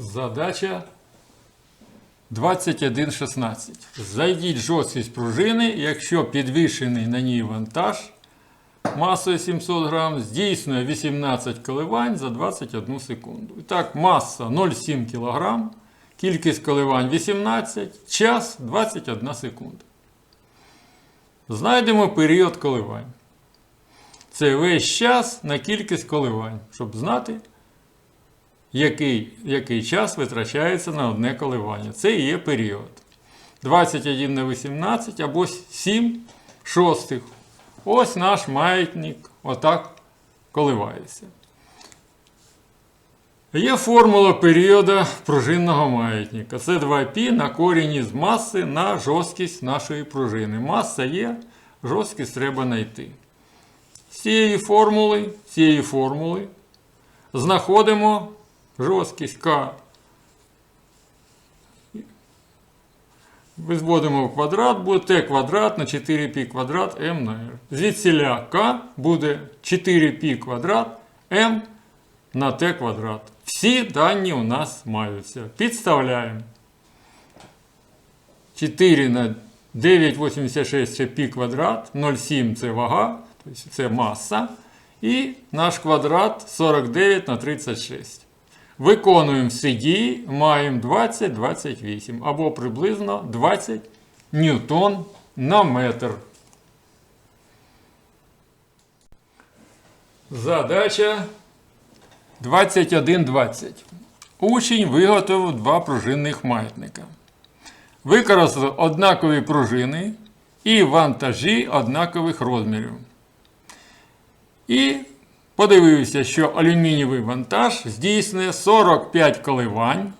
Задача 21.16. Зайдіть жорсткість пружини, якщо підвішений на ній вантаж масою 700 грам здійснює 18 коливань за 21 секунду. І так, маса 0,7 кг, кількість коливань 18, час 21 секунда. Знайдемо період коливань. Це весь час на кількість коливань, щоб знати, який, який час витрачається на одне коливання. Це і є період. 21 на 18 або 7 шостих. Ось наш маятник отак коливається. Є формула періоду пружинного маятника. Це 2π на корінь із маси на жорсткість нашої пружини. Маса є, жорсткість треба знайти. З цієї формули, цієї формули знаходимо жорсткість К. Визводимо в квадрат, буде Т квадрат на 4π квадрат М на R. Звідсіля К буде 4π квадрат М на Т квадрат. Всі дані у нас маються. Підставляємо. 4 на 9,86 це π квадрат, 0,7 це вага, тобто це маса. І наш квадрат 49 на 36. Виконуємо всі дії, маємо 20-28 або приблизно 20 ньютон на метр. Задача 21.20. Учень виготовив два пружинних маятника. Використав однакові пружини і вантажі однакових розмірів. І подивився, що алюмінієвий вантаж здійснює 45 коливань,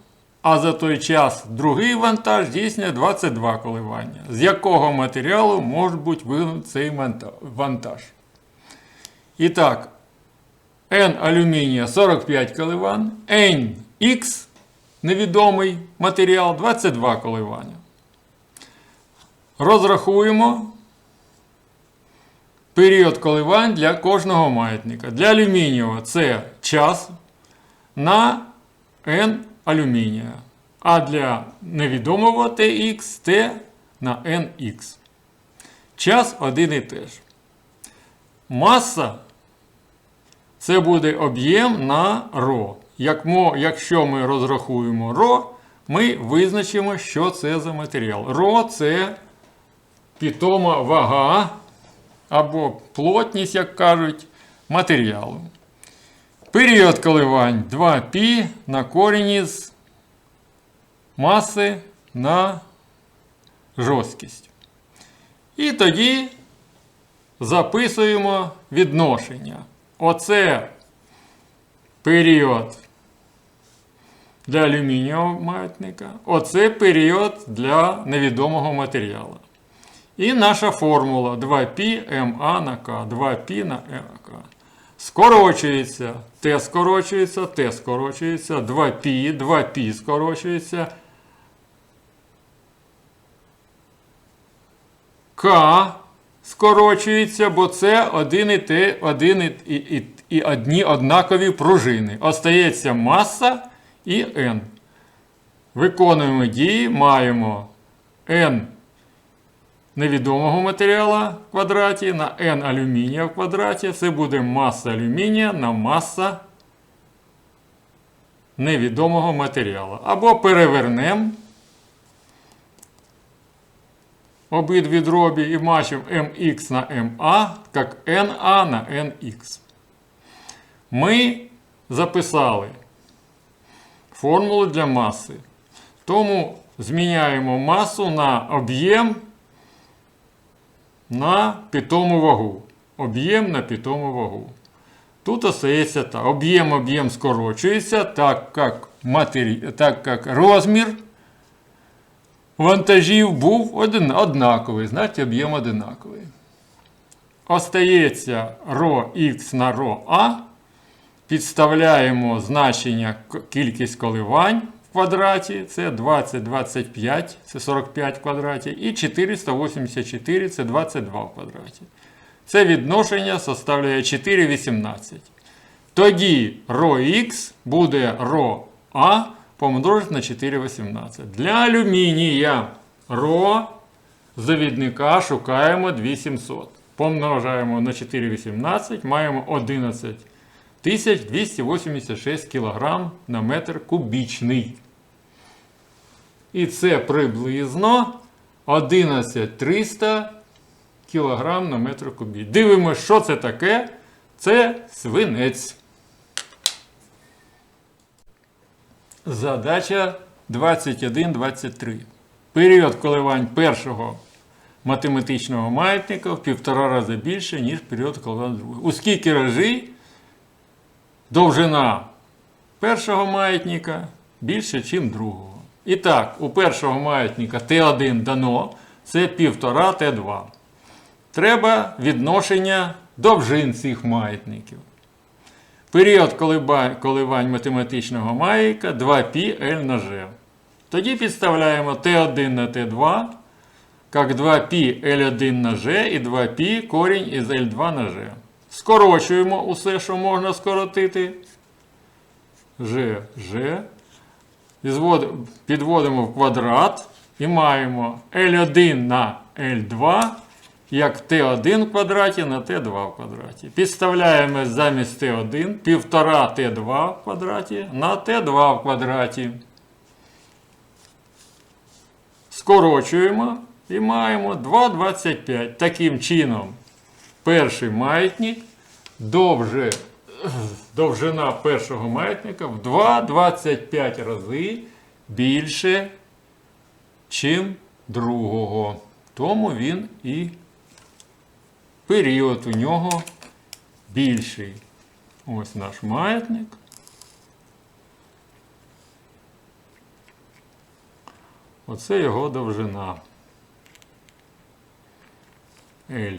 а за той час другий вантаж здійснює 22 коливання. З якого матеріалу може бути вигнутий цей вантаж? І так, N алюмінія 45 коливань, NX невідомий матеріал 22 коливання. Розрахуємо період коливань для кожного маятника. Для алюмінієва це час на N алюмінія. А для невідомого TX T на NX. Час один і теж. Маса це буде об'єм на ρ. Якщо ми розрахуємо ρ, ми визначимо, що це за матеріал. Ро це питома вага або плотність, як кажуть, матеріалу. Період коливань 2π на корінь із маси на жорсткість. І тоді записуємо відношення. Оце період для алюмінієвого маятника, оце період для невідомого матеріалу. І наша формула 2π ма на К, 2π на МК. Скорочується, Т скорочується, Т скорочується, 2π, 2π скорочується. К скорочується, бо це один і те, один і, і, і, і одні однакові пружини. Остається маса і N. Виконуємо дії, маємо N невідомого матеріалу в квадраті на N алюмінія в квадраті. Це буде маса алюмінія на маса невідомого матеріалу. Або перевернемо обидві дробі і бачимо mx на ma, як na на nx. Ми записали формулу для маси. Тому зміняємо масу на об'єм на питому вагу. Об'єм на питому вагу. Тут остається так. Об'єм об'єм скорочується, так як, матері... так як розмір вантажів був один... однаковий, значить об'єм однаковий. Остається ρx на ρa. Підставляємо значення кількість коливань квадраті, це 20, 25, це 45 в квадраті, і 484 це 22 в квадраті. Це відношення составляє 4,18. Тоді ρx буде ρa помножити на 4,18. Для алюмінія ро завідника шукаємо 2700. Помножаємо на 4,18, маємо 11 286 кг на метр кубічний. І це приблизно 11300 кг на метр кубічний. Дивимося, що це таке. Це свинець. Задача 21-23. Період коливань першого математичного маятника в півтора рази більше, ніж період коливань другого. У скільки разів довжина першого маятника більше, ніж другого. І так, у першого маятника Т1 дано це 1,5 Т2. Треба відношення довжин цих маятників. Період колиба- коливань математичного маятника 2π L на G. Тоді підставляємо Т1 на Т2, як 2π L1 на G і 2π корінь із L2 на G. Скорочуємо усе, що можна скоротити. G, G. Підводимо в квадрат і маємо L1 на L2 як Т1 в квадраті на Т2 в квадраті. Підставляємо замість Т1 1,5 Т2 в квадраті на Т2 в квадраті. Скорочуємо і маємо 2,25. Таким чином, перший маятник довже, довжина першого маятника в 2,25 рази більше, чим другого. Тому він і період у нього більший. Ось наш маятник. Оце його довжина. L.